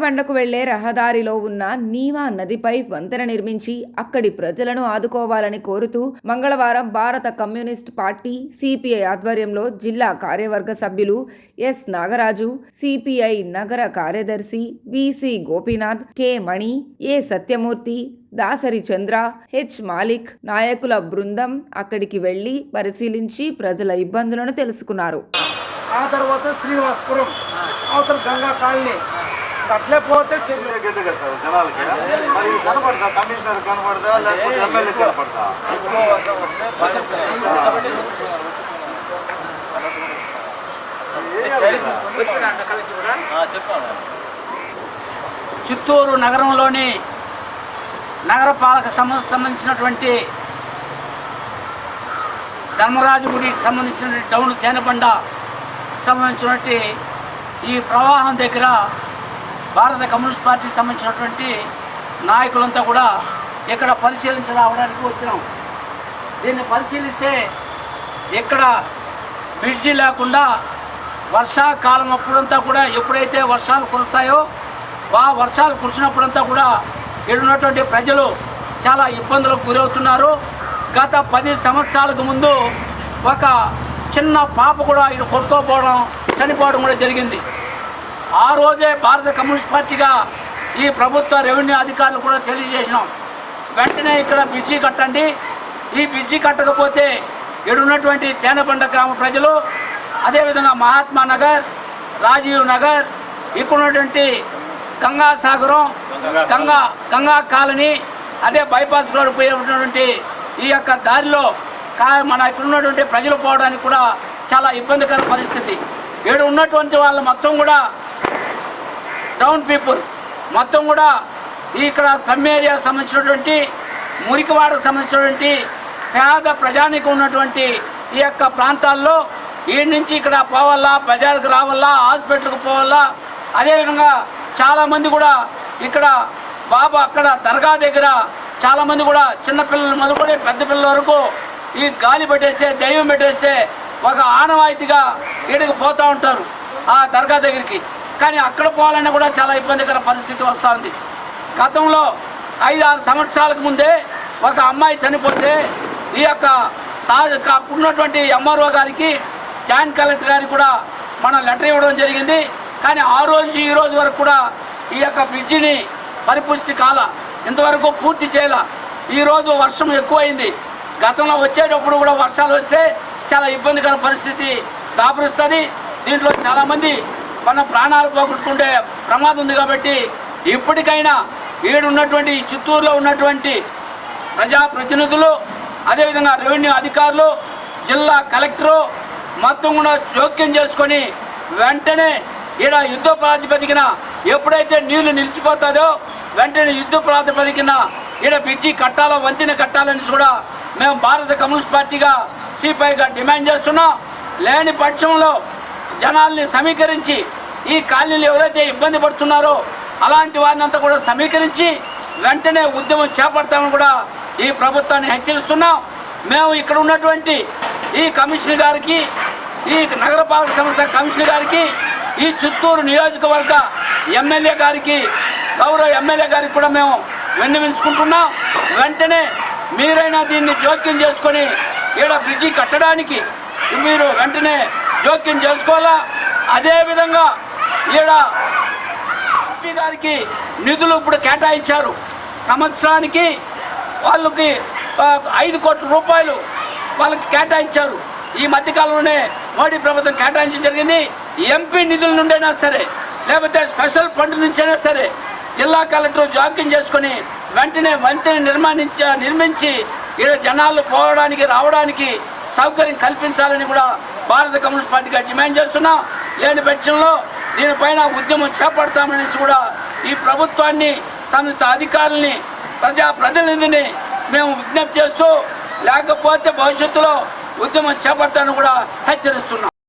బండకు వెళ్ళే రహదారిలో ఉన్న నీవా నదిపై వంతెన నిర్మించి అక్కడి ప్రజలను ఆదుకోవాలని కోరుతూ మంగళవారం భారత కమ్యూనిస్ట్ పార్టీ సిపిఐ ఆధ్వర్యంలో జిల్లా కార్యవర్గ సభ్యులు ఎస్ నాగరాజు సిపిఐ నగర కార్యదర్శి V C Gopinath K Mani A Satyamurthy Dasari Chandra H Malik నాయకుల బృందం అక్కడికి వెళ్ళి పరిశీలించి ప్రజల ఇబ్బందులను తెలుసుకున్నారు. ఆ తర్వాత శ్రీనివాసపురం అవతల గంగా కాలనీ అట్లే పోతే చెల్లి గడ్డ కదా సార్ జనాలకి? మరి ఇది కనపడతా కమిషనర్ కనపడతా లేకపోతే ఎమ్మెల్యే కనపడతా చిత్తూరు నగరంలోని నగరపాలక సంబంధించినటువంటి ధర్మరాజు గుడికి సంబంధించిన డౌన్ తేనెబండ సంబంధించినటువంటి ఈ ప్రవాహం దగ్గర భారత కమ్యూనిస్ట్ పార్టీకి సంబంధించినటువంటి నాయకులంతా కూడా ఇక్కడ పరిశీలించి రావడానికి వచ్చినాం. దీన్ని పరిశీలిస్తే ఇక్కడ బ్రిడ్జి లేకుండా వర్షాకాలం అప్పుడంతా కూడా ఎప్పుడైతే వర్షాలు కురుస్తాయో ఆ వర్షాలు కురిసినప్పుడంతా కూడా ఇక్కడ ఉన్నటువంటి ప్రజలు చాలా ఇబ్బందులకు గురవుతున్నారు. గత పది సంవత్సరాలకు ముందు ఒక చిన్న పాప కూడా ఇక్కడ కొట్టుకోపోవడం చనిపోవడం కూడా జరిగింది. ఆ రోజే భారత కమ్యూనిస్ట్ పార్టీగా ఈ ప్రభుత్వ రెవెన్యూ అధికారులు కూడా తెలియజేసినాం. వెంటనే ఇక్కడ బ్రిడ్జి కట్టండి. ఈ బ్రిడ్జి కట్టకపోతే ఇక్కడ ఉన్నటువంటి తేనెబండ గ్రామ ప్రజలు అదేవిధంగా మహాత్మా నగర్ రాజీవ్ నగర్ ఇక్కడ ఉన్నటువంటి గంగా సాగరం గంగా గంగా కాలనీ అదే బైపాస్ రోడ్ పోయేటువంటి ఈ యొక్క దారిలో కా మన ఇక్కడ ఉన్నటువంటి ప్రజలు పోవడానికి కూడా చాలా ఇబ్బందికర పరిస్థితి. ఇక్కడ ఉన్నటువంటి వాళ్ళు మొత్తం కూడా టౌన్ పీపుల్ మొత్తం కూడా ఇక్కడ సమ్ ఏరియా సంబంధించినటువంటి మురికివాడకు సంబంధించినటువంటి పేద ప్రజానికి ఉన్నటువంటి ఈ యొక్క ప్రాంతాల్లో ఈ నుంచి ఇక్కడ పోవాలా ప్రజలకు రావాలా హాస్పిటల్కి పోవాలా అదేవిధంగా చాలామంది కూడా ఇక్కడ బాబా అక్కడ దర్గా దగ్గర చాలామంది కూడా చిన్నపిల్లల మొదలుకొని పెద్ద పిల్లల వరకు ఈ గాలి పెట్టేస్తే దైవం పెట్టేస్తే ఒక ఆనవాయితీగా ఈడకి పోతూ ఉంటారు ఆ దర్గా దగ్గరికి. కానీ అక్కడ పోవాలన్నా కూడా చాలా ఇబ్బందికర పరిస్థితి వస్తూ ఉంది గతంలో ఐదు ఆరు సంవత్సరాలకు ముందే ఒక అమ్మాయి చనిపోతే ఈ యొక్క తాజా ఉన్నటువంటి ఎంఆర్ఓ గారికి జాయింట్ కలెక్టర్ గారికి కూడా మనం లెటర్ ఇవ్వడం జరిగింది. కానీ ఆ రోజు ఈ రోజు వరకు కూడా ఈ యొక్క బ్రిడ్జిని పరిపుష్టి కాల ఇంతవరకు పూర్తి చేయాల. ఈరోజు వర్షం ఎక్కువైంది. గతంలో వచ్చేటప్పుడు కూడా వర్షాలు వస్తే చాలా ఇబ్బందికర పరిస్థితి దాపురిస్తుంది. దీంట్లో చాలామంది మన ప్రాణాలు పోగొట్టుకుంటే ప్రమాదం ఉంది కాబట్టి ఇప్పటికైనా ఈడు ఉన్నటువంటి ఈ చిత్తూరులో ఉన్నటువంటి ప్రజాప్రతినిధులు అదేవిధంగా రెవెన్యూ అధికారులు జిల్లా కలెక్టరు మొత్తం కూడా జోక్యం చేసుకొని వెంటనే ఈడ యుద్ధ ప్రాతిపదికన ఎప్పుడైతే నీళ్ళు నిలిచిపోతుందో వెంటనే యుద్ధ ప్రాతిపదికన ఈడ పిచ్చి కట్టాలో వంతెన కట్టాలని కూడా మేము భారత కమ్యూనిస్ట్ పార్టీగా సిపిఐగా డిమాండ్ చేస్తున్నాం. లేని పక్షంలో జనాల్ని సమీకరించి ఈ కాలనీలు ఎవరైతే ఇబ్బంది పడుతున్నారో అలాంటి వారిని అంతా కూడా సమీకరించి వెంటనే ఉద్యమం చేపడతామని కూడా ఈ ప్రభుత్వాన్ని హెచ్చరిస్తున్నాం. మేము ఇక్కడ ఉన్నటువంటి ఈ కమిషనర్ గారికి ఈ నగరపాలక సంస్థ కమిషనర్ గారికి ఈ చిత్తూరు నియోజకవర్గ ఎమ్మెల్యే గారికి గౌరవ ఎమ్మెల్యే గారికి కూడా మేము విన్నవించుకుంటున్నాం. వెంటనే మీరైనా దీన్ని జోక్యం చేసుకొని ఈడ బ్రిడ్జి కట్టడానికి మీరు వెంటనే జోక్యం చేసుకోవాలా? అదేవిధంగా ఈడ ఎంపీ గారికి నిధులు ఇప్పుడు కేటాయించారు. సంవత్సరానికి వాళ్ళకి ఐదు కోట్ల రూపాయలు వాళ్ళకి కేటాయించారు. ఈ మధ్యకాలంలోనే మోడీ ప్రభుత్వం కేటాయించడం జరిగింది. ఎంపీ నిధుల నుండైనా సరే లేకపోతే స్పెషల్ ఫండ్ నుంచైనా సరే జిల్లా కలెక్టర్ జోక్యం చేసుకొని వెంటనే వంతెన నిర్మాణించ నిర్మించి ఇక్కడ జనాలు పోవడానికి రావడానికి సౌకర్యం కల్పించాలని కూడా భారత కమ్యూనిస్ట్ పార్టీగా డిమాండ్ చేస్తున్నాం. లేని పక్షంలో దీనిపైన ఉద్యమం చేపడతామనేసి కూడా ఈ ప్రభుత్వాన్ని సంబంధిత అధికారుల్ని ప్రజా ప్రతినిధిని మేము విజ్ఞప్తి చేస్తూ లేకపోతే భవిష్యత్తులో ఉద్యమం చేపట్టాలని కూడా హెచ్చరిస్తున్నాం.